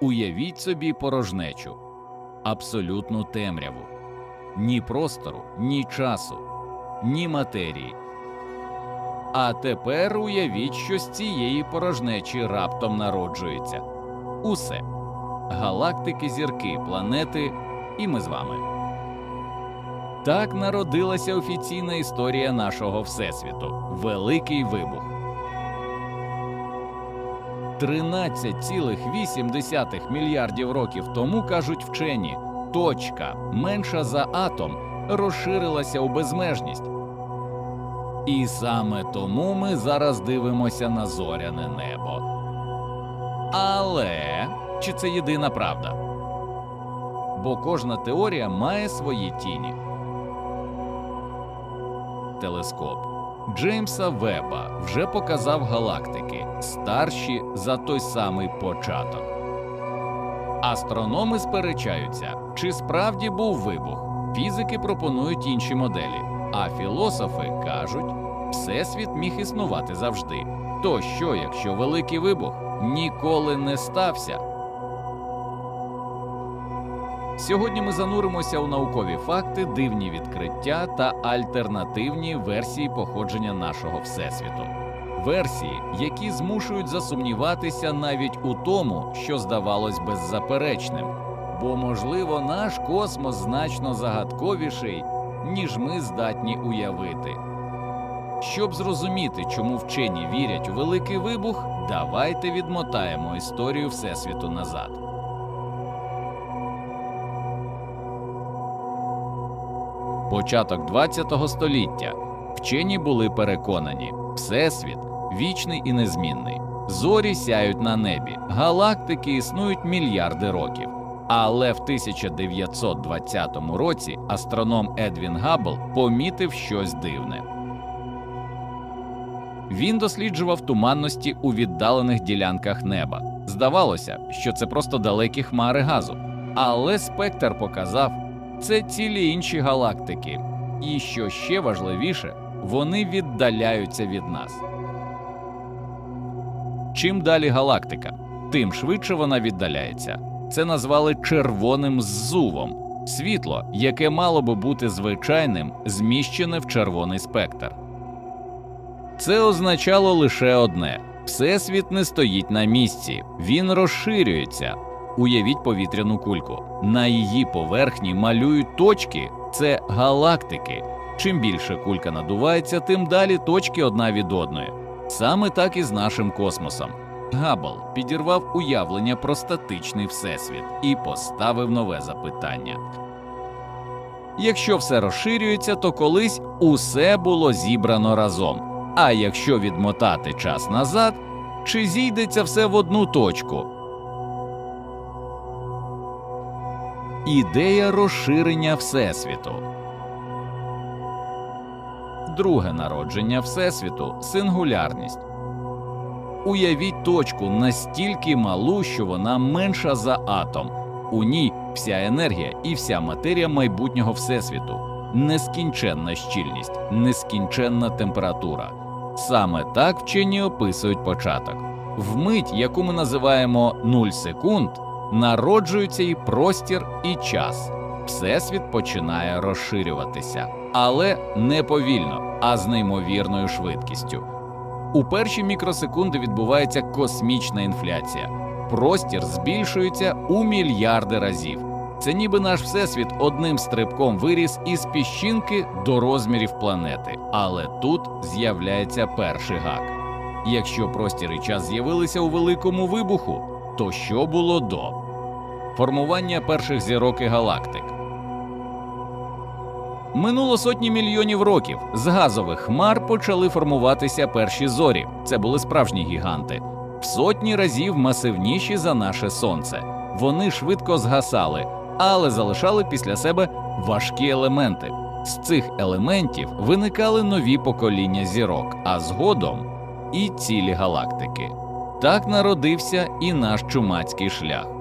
Уявіть собі порожнечу, абсолютну темряву, ні простору, ні часу, ні матерії. А тепер уявіть, що з цієї порожнечі раптом народжується усе галактики, зірки, планети, і ми з вами. Так народилася офіційна історія нашого Всесвіту Великий Вибух. 13,8 мільярдів років тому кажуть вчені, точка менша за атом розширилася у безмежність. І саме тому ми зараз дивимося на зоряне небо. Але чи це єдина правда? Бо кожна теорія має свої тіні. Телескоп Джеймса Веба вже показав галактики, старші за той самий початок. Астрономи сперечаються, чи справді був вибух. Фізики пропонують інші моделі, а філософи кажуть, всесвіт міг існувати завжди. То що, якщо великий вибух ніколи не стався? Сьогодні ми зануримося у наукові факти, дивні відкриття та альтернативні версії походження нашого всесвіту. Версії, які змушують засумніватися навіть у тому, що здавалось беззаперечним, бо, можливо, наш космос значно загадковіший, ніж ми здатні уявити. Щоб зрозуміти, чому вчені вірять у великий вибух, давайте відмотаємо історію Всесвіту назад. Початок ХХ століття вчені були переконані, всесвіт вічний і незмінний. Зорі сяють на небі, галактики існують мільярди років. Але в 1920 році астроном Едвін Габбл помітив щось дивне. Він досліджував туманності у віддалених ділянках неба. Здавалося, що це просто далекі хмари газу. Але спектр показав, це цілі інші галактики. І що ще важливіше, вони віддаляються від нас. Чим далі галактика, тим швидше вона віддаляється. Це назвали червоним ззувом світло, яке мало би бути звичайним, зміщене в червоний спектр. Це означало лише одне: всесвіт не стоїть на місці, він розширюється. Уявіть повітряну кульку. На її поверхні малюють точки це галактики. Чим більше кулька надувається, тим далі точки одна від одної. Саме так і з нашим космосом. Габбл підірвав уявлення про статичний всесвіт і поставив нове запитання. Якщо все розширюється, то колись усе було зібрано разом. А якщо відмотати час назад, чи зійдеться все в одну точку? Ідея розширення Всесвіту. Друге народження Всесвіту сингулярність. Уявіть точку настільки малу, що вона менша за атом. У ній вся енергія і вся матерія майбутнього Всесвіту, нескінченна щільність, нескінченна температура. Саме так вчені описують початок. Вмить, яку ми називаємо 0 секунд, народжується і простір, і час. Всесвіт починає розширюватися, але не повільно, а з неймовірною швидкістю. У перші мікросекунди відбувається космічна інфляція. Простір збільшується у мільярди разів. Це ніби наш всесвіт одним стрибком виріс із піщинки до розмірів планети. Але тут з'являється перший гак. Якщо простір і час з'явилися у великому вибуху, то що було до формування перших зірок і галактик? Минуло сотні мільйонів років. З газових хмар почали формуватися перші зорі. Це були справжні гіганти, в сотні разів масивніші за наше сонце. Вони швидко згасали, але залишали після себе важкі елементи. З цих елементів виникали нові покоління зірок, а згодом і цілі галактики. Так народився і наш чумацький шлях.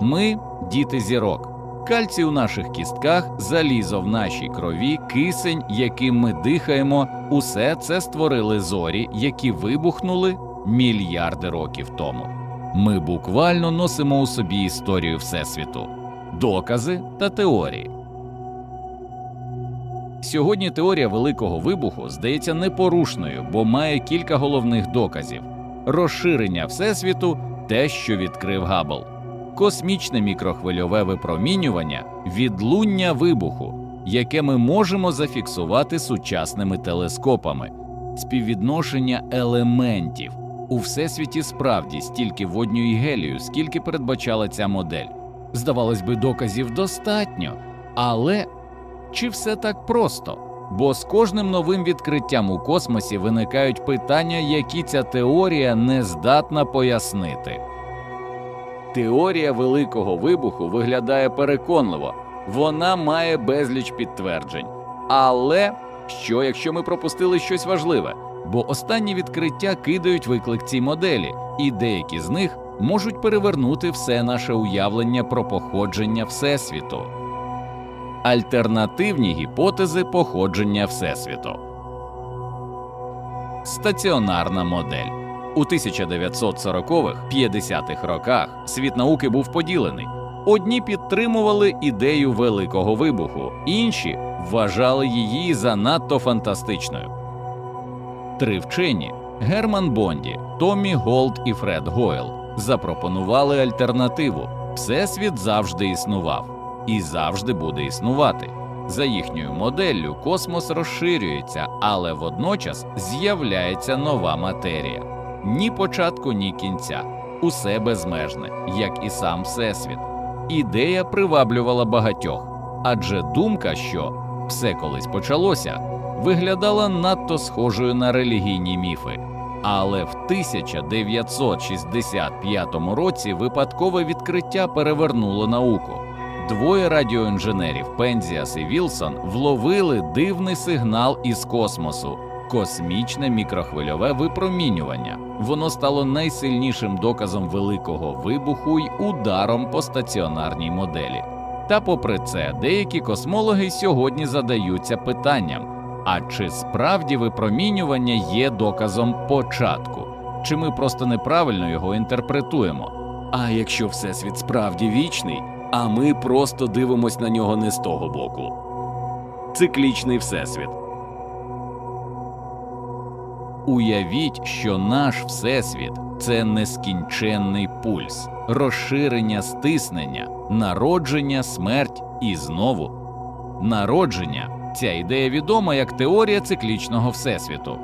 Ми діти зірок. Кальцій у наших кістках, залізо в нашій крові, кисень, яким ми дихаємо, усе це створили зорі, які вибухнули мільярди років тому. Ми буквально носимо у собі історію Всесвіту, докази та теорії. Сьогодні теорія Великого вибуху здається непорушною, бо має кілька головних доказів: розширення Всесвіту, те, що відкрив Габл, космічне мікрохвильове випромінювання, відлуння вибуху, яке ми можемо зафіксувати сучасними телескопами, співвідношення елементів. У всесвіті справді стільки водню і гелію, скільки передбачала ця модель. Здавалось би, доказів достатньо, але чи все так просто? Бо з кожним новим відкриттям у космосі виникають питання, які ця теорія не здатна пояснити. Теорія Великого вибуху виглядає переконливо, вона має безліч підтверджень. Але що, якщо ми пропустили щось важливе? Бо останні відкриття кидають виклик цій моделі, і деякі з них можуть перевернути все наше уявлення про походження Всесвіту. Альтернативні гіпотези походження Всесвіту. Стаціонарна модель. У 1940-50-х роках світ науки був поділений. Одні підтримували ідею Великого вибуху, інші вважали її занадто фантастичною. Три вчені Герман Бонді, Томмі Голд і Фред Гойл запропонували альтернативу: Всесвіт завжди існував і завжди буде існувати. За їхньою моделлю космос розширюється, але водночас з'являється нова матерія. Ні початку, ні кінця, усе безмежне, як і сам Всесвіт. Ідея приваблювала багатьох, адже думка, що все колись почалося, виглядала надто схожою на релігійні міфи. Але в 1965 році випадкове відкриття перевернуло науку. Двоє радіоінженерів Пензіас і Вілсон вловили дивний сигнал із космосу космічне мікрохвильове випромінювання. Воно стало найсильнішим доказом великого вибуху й ударом по стаціонарній моделі. Та, попри це, деякі космологи сьогодні задаються питанням: а чи справді випромінювання є доказом початку? Чи ми просто неправильно його інтерпретуємо? А якщо всесвіт справді вічний, а ми просто дивимось на нього не з того боку. Циклічний всесвіт. Уявіть, що наш всесвіт це нескінченний пульс, розширення стиснення, народження, смерть і знову народження. Ця ідея відома як теорія циклічного всесвіту.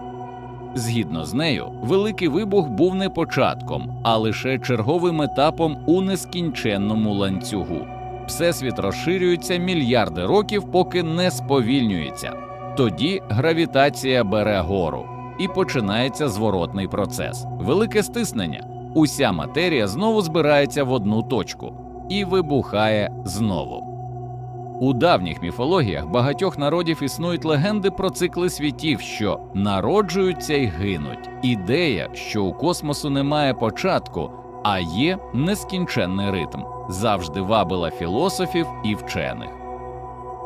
Згідно з нею, великий вибух був не початком, а лише черговим етапом у нескінченному ланцюгу. Всесвіт розширюється мільярди років, поки не сповільнюється. Тоді гравітація бере гору і починається зворотний процес. Велике стиснення. Уся матерія знову збирається в одну точку і вибухає знову. У давніх міфологіях багатьох народів існують легенди про цикли світів, що народжуються і гинуть. Ідея, що у космосу немає початку, а є нескінченний ритм, завжди вабила філософів і вчених.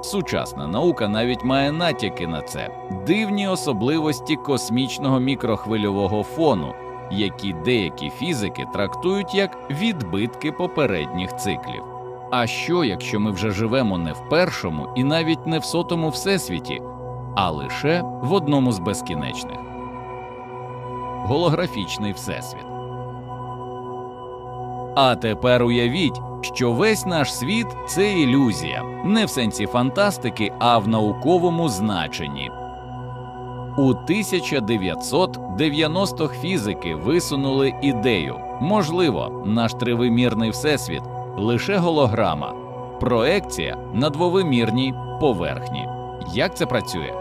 Сучасна наука навіть має натяки на це дивні особливості космічного мікрохвильового фону, які деякі фізики трактують як відбитки попередніх циклів. А що, якщо ми вже живемо не в першому і навіть не в сотому всесвіті, а лише в одному з безкінечних? Голографічний всесвіт. А тепер уявіть, що весь наш світ це ілюзія, не в сенсі фантастики, а в науковому значенні. У 1990-х фізики висунули ідею можливо, наш тривимірний всесвіт лише голограма, проекція на двовимірній поверхні. Як це працює?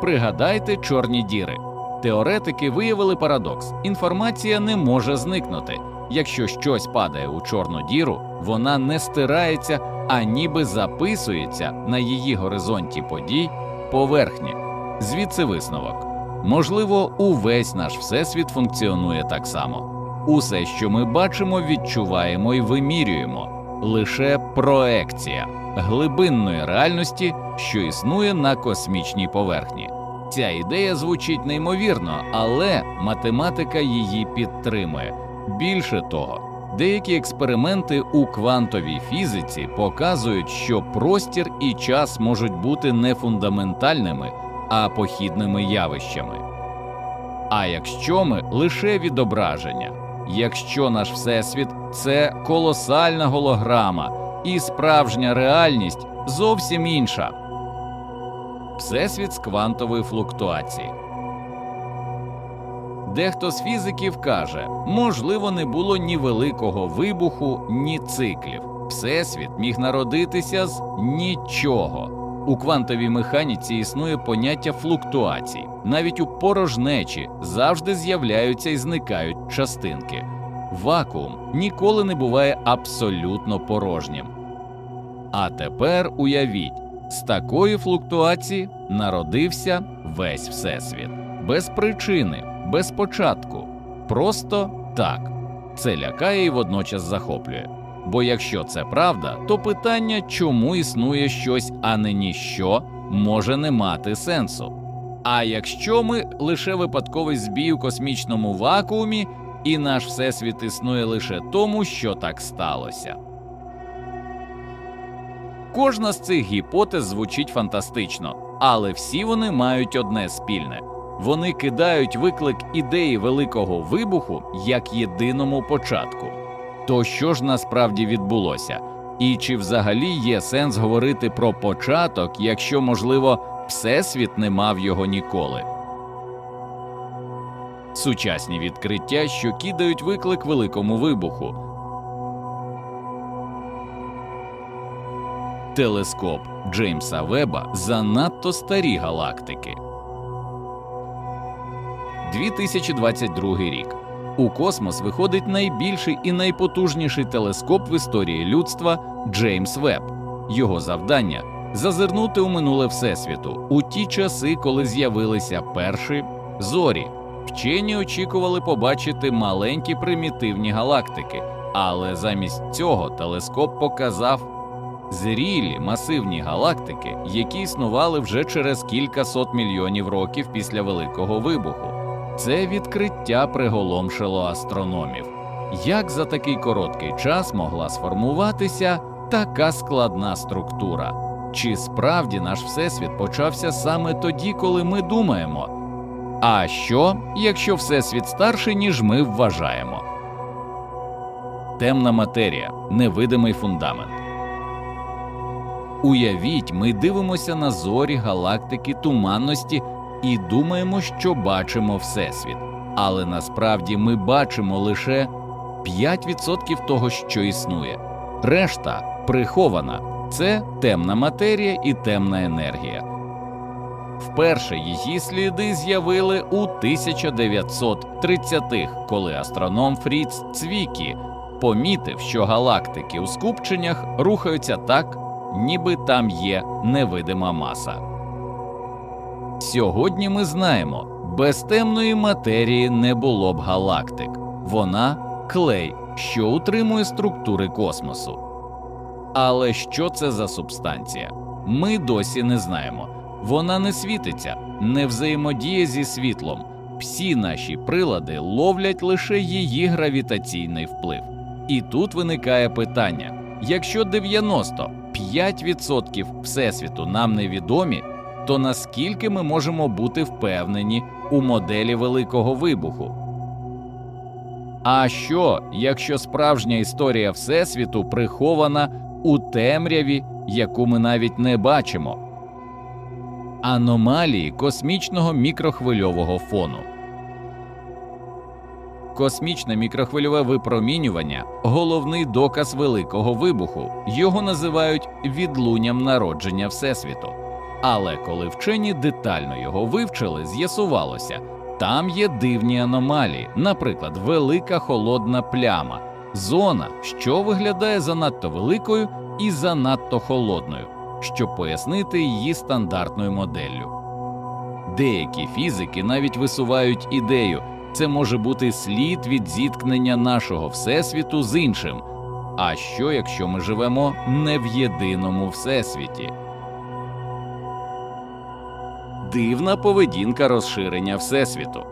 Пригадайте чорні діри. Теоретики виявили парадокс: інформація не може зникнути. Якщо щось падає у чорну діру, вона не стирається, а ніби записується на її горизонті подій поверхні. Звідси висновок. Можливо, увесь наш всесвіт функціонує так само. Усе, що ми бачимо, відчуваємо і вимірюємо, лише проекція глибинної реальності, що існує на космічній поверхні. Ця ідея звучить неймовірно, але математика її підтримує. Більше того, Деякі експерименти у квантовій фізиці показують, що простір і час можуть бути не фундаментальними, а похідними явищами. А якщо ми лише відображення, якщо наш всесвіт це колосальна голограма і справжня реальність зовсім інша. Всесвіт з квантової флуктуації. Дехто з фізиків каже, можливо, не було ні великого вибуху, ні циклів. Всесвіт міг народитися з нічого. У квантовій механіці існує поняття флуктуацій. Навіть у порожнечі завжди з'являються і зникають частинки. Вакуум ніколи не буває абсолютно порожнім. А тепер уявіть, з такої флуктуації народився весь всесвіт без причини, без початку. Просто так. Це лякає і водночас захоплює. Бо якщо це правда, то питання, чому існує щось, а не ніщо, може не мати сенсу. А якщо ми лише випадковий збій у космічному вакуумі, і наш всесвіт існує лише тому, що так сталося. Кожна з цих гіпотез звучить фантастично, але всі вони мають одне спільне вони кидають виклик ідеї великого вибуху як єдиному початку. То що ж насправді відбулося? І чи взагалі є сенс говорити про початок, якщо, можливо, Всесвіт не мав його ніколи? Сучасні відкриття, що кидають виклик великому вибуху. Телескоп Джеймса Веба занадто старі галактики. 2022 рік. У космос виходить найбільший і найпотужніший телескоп в історії людства Джеймс Веб. Його завдання зазирнути у минуле Всесвіту у ті часи, коли з'явилися перші зорі. Вчені очікували побачити маленькі примітивні галактики, але замість цього телескоп показав зрілі масивні галактики, які існували вже через кілька сот мільйонів років після Великого вибуху. Це відкриття приголомшило астрономів. Як за такий короткий час могла сформуватися така складна структура? Чи справді наш всесвіт почався саме тоді, коли ми думаємо? А що, якщо всесвіт старший, ніж ми вважаємо? Темна матерія, невидимий фундамент. Уявіть, ми дивимося на зорі, галактики, туманності і думаємо, що бачимо Всесвіт. Але насправді ми бачимо лише 5% того, що існує. Решта прихована це темна матерія і темна енергія. Вперше її сліди з'явили у 1930-х, коли астроном Фріц Цвікі помітив, що галактики у скупченнях рухаються так, ніби там є невидима маса. Сьогодні ми знаємо, без темної матерії не було б галактик. Вона клей, що утримує структури космосу. Але що це за субстанція? Ми досі не знаємо. Вона не світиться, не взаємодіє зі світлом. Всі наші прилади ловлять лише її гравітаційний вплив. І тут виникає питання: якщо 95% всесвіту нам невідомі, то наскільки ми можемо бути впевнені у моделі великого вибуху? А що, якщо справжня історія Всесвіту прихована у темряві, яку ми навіть не бачимо? Аномалії космічного мікрохвильового фону. Космічне мікрохвильове випромінювання головний доказ великого вибуху. Його називають відлунням народження Всесвіту. Але коли вчені детально його вивчили, з'ясувалося, там є дивні аномалії, наприклад, велика холодна пляма, зона, що виглядає занадто великою і занадто холодною, щоб пояснити її стандартною моделлю. Деякі фізики навіть висувають ідею, це може бути слід від зіткнення нашого всесвіту з іншим. А що якщо ми живемо не в єдиному всесвіті? Дивна поведінка розширення Всесвіту.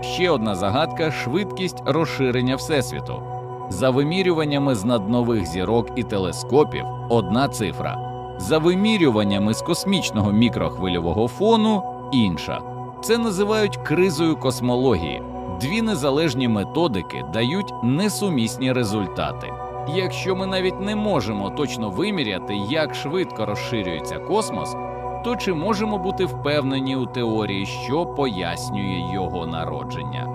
Ще одна загадка швидкість розширення Всесвіту. За вимірюваннями з наднових зірок і телескопів одна цифра. За вимірюваннями з космічного мікрохвильового фону інша. Це називають кризою космології. Дві незалежні методики дають несумісні результати. Якщо ми навіть не можемо точно виміряти, як швидко розширюється космос, то чи можемо бути впевнені у теорії, що пояснює його народження?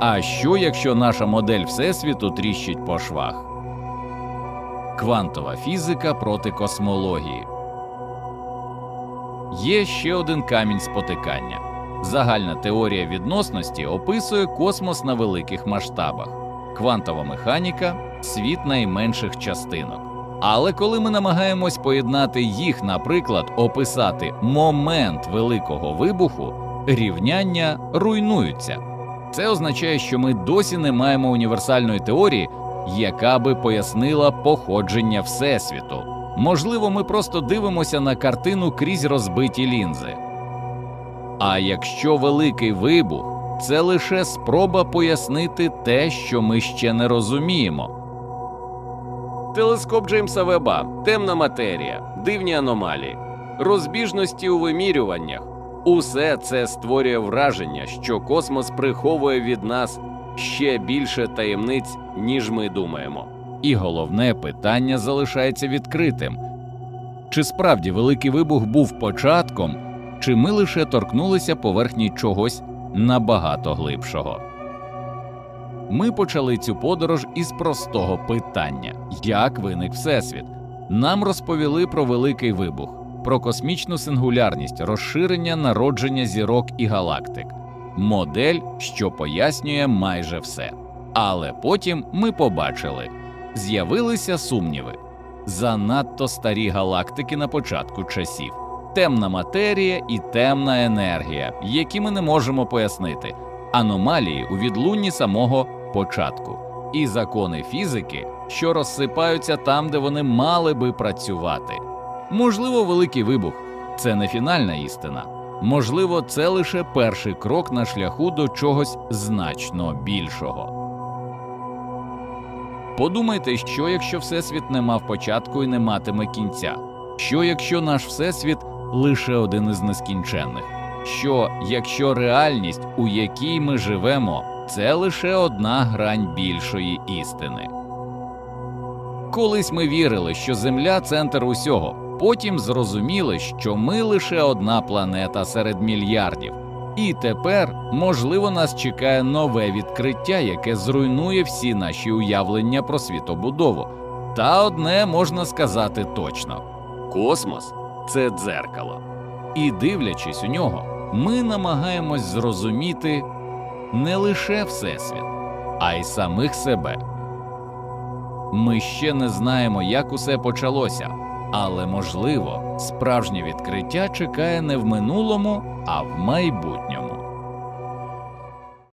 А що, якщо наша модель Всесвіту тріщить по швах? Квантова фізика проти космології. Є ще один камінь спотикання. Загальна теорія відносності описує космос на великих масштабах, квантова механіка світ найменших частинок. Але коли ми намагаємось поєднати їх, наприклад, описати момент великого вибуху, рівняння руйнуються. Це означає, що ми досі не маємо універсальної теорії, яка би пояснила походження Всесвіту. Можливо, ми просто дивимося на картину крізь розбиті лінзи. А якщо великий вибух це лише спроба пояснити те, що ми ще не розуміємо. Телескоп Джеймса Веба, темна матерія, дивні аномалії, розбіжності у вимірюваннях. Усе це створює враження, що космос приховує від нас ще більше таємниць, ніж ми думаємо. І головне питання залишається відкритим: чи справді великий вибух був початком, чи ми лише торкнулися поверхні чогось набагато глибшого? Ми почали цю подорож із простого питання: як виник Всесвіт? Нам розповіли про великий вибух, про космічну сингулярність, розширення народження зірок і галактик, модель, що пояснює майже все. Але потім ми побачили, з'явилися сумніви. Занадто старі галактики на початку часів, темна матерія і темна енергія, які ми не можемо пояснити, аномалії у відлунні самого початку, і закони фізики, що розсипаються там, де вони мали би працювати. Можливо, великий вибух це не фінальна істина. Можливо, це лише перший крок на шляху до чогось значно більшого. Подумайте, що якщо Всесвіт не мав початку і не матиме кінця? Що якщо наш Всесвіт лише один із нескінченних? Що якщо реальність, у якій ми живемо, це лише одна грань більшої істини? Колись ми вірили, що Земля центр усього, потім зрозуміли, що ми лише одна планета серед мільярдів. І тепер, можливо, нас чекає нове відкриття, яке зруйнує всі наші уявлення про світобудову. Та одне можна сказати точно: Космос це дзеркало. і дивлячись у нього, ми намагаємось зрозуміти не лише Всесвіт, а й самих себе. Ми ще не знаємо, як усе почалося, але можливо, справжнє відкриття чекає не в минулому, а в майбутньому.